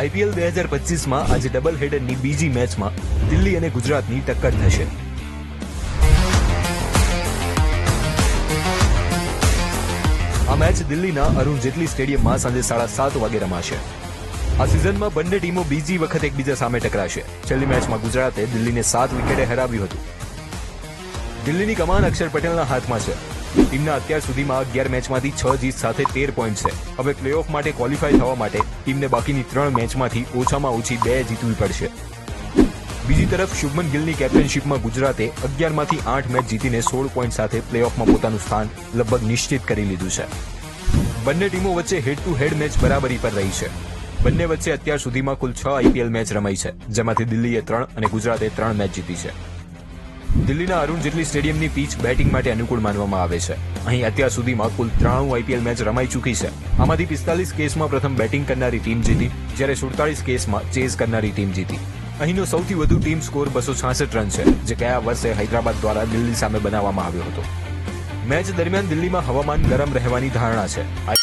IPL બે હજાર પચીસમાં આજે ડબલ હેડરની બીજી મેચમાં દિલ્હી અને ગુજરાતની ટક્કર થશે. આ મેચ દિલ્હીના અરુણ જેટલી સ્ટેડિયમમાં સાંજે સાડા સાત વાગે રમાશે. આ સિઝનમાં બંને ટીમો બીજી વખત એકબીજા સામે ટકરાશે. છેલ્લી મેચમાં ગુજરાતે દિલ્હીને સાત વિકેટે હરાવ્યું હતું. દિલ્હીની કમાન અક્ષર પટેલના હાથમાં છે. ટીમના અત્યાર સુધીમાં અગિયાર મેચમાંથી છ જીત સાથે તેર પોઈન્ટ છે. હવે પ્લેઓફ માટે ક્વોલિફાય થવા માટે ટીમને બાકીની ત્રણ મેચમાંથી ઓછામાં ઓછી બે જીતવી પડશે. બીજી તરફ શુભમન ગિલની કેપ્ટનશીપમાં ગુજરાતે અગિયારમાંથી આઠ મેચ જીતીને સોળ પોઈન્ટ સાથે પ્લેઓફમાં પોતાનું સ્થાન લગભગ નિશ્ચિત કરી લીધું છે. બંને ટીમો વચ્ચે હેડ ટુ હેડ મેચ બરાબરી પર રહી છે. બંને વચ્ચે અત્યાર સુધીમાં કુલ છ આઈપીએલ મેચ રમાઈ છે, જેમાંથી દિલ્હીએ ત્રણ અને ગુજરાતે ત્રણ મેચ જીતી છે. દિલ્હીના અરુણ જેટલી સ્ટેડિયમની પીચ બેટિંગ માટે અનુકૂળ માનવામાં આવે છે. અહીં અત્યાર સુધીમાં કુલ ત્રાણું આઈપીએલ મેચ રમાઈ ચૂકી છે. આમાંથી પિસ્તાલીસ કેસમાં પ્રથમ બેટિંગ કરનારી ટીમ જીતી, જ્યારે સુડતાલીસ કેસમાં ચેઝ કરનારી ટીમ જીતી. અહીંનો સૌથી વધુ ટીમ સ્કોર બસો છાસઠ રન છે, જે ગયા વર્ષે હૈદરાબાદ દ્વારા દિલ્હી સામે બનાવવામાં આવ્યો હતો. મેચ દરમિયાન દિલ્હીમાં હવામાન ગરમ રહેવાની ધારણા છે.